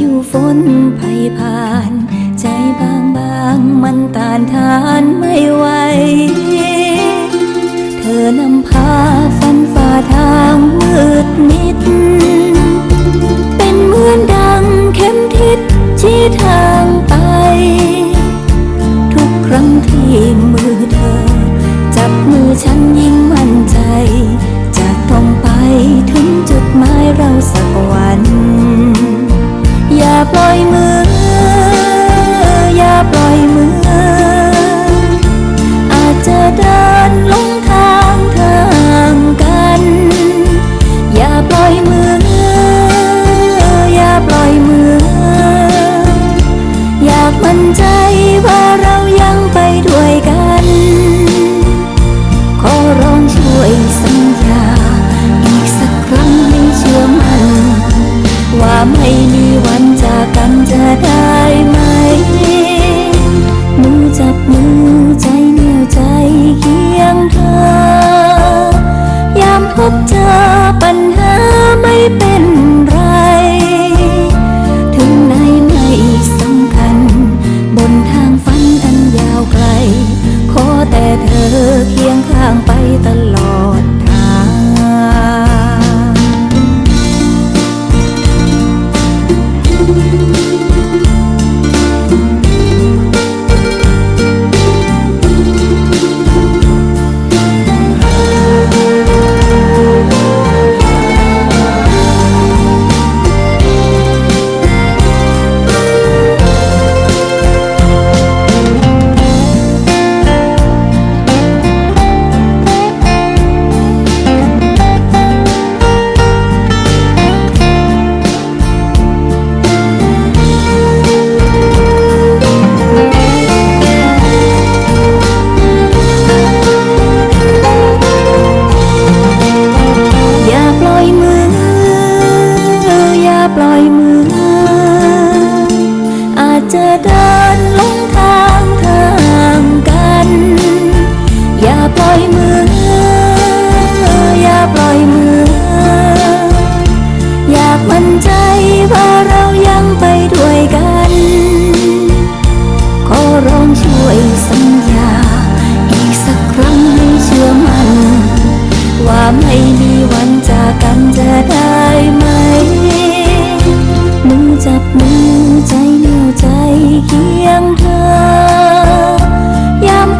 ยุฝนภัยผ่าน ใจบางบางมันตานทานไม่ไหว ไม่มีวันจากกันจะได้ไหมมือจับมือใจเหนียวใจเคียงเธอยามพบเจอปัญหาไม่เป็นไร ถึงไหนไม่สำคัญ บนทางฝันอันยาวไกล ขอแต่เธอเคียงข้างไปตลอด นลงทางทางกัน อย่าปล่อยมือ อย่าปล่อยมือ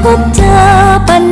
พบเจอปัญ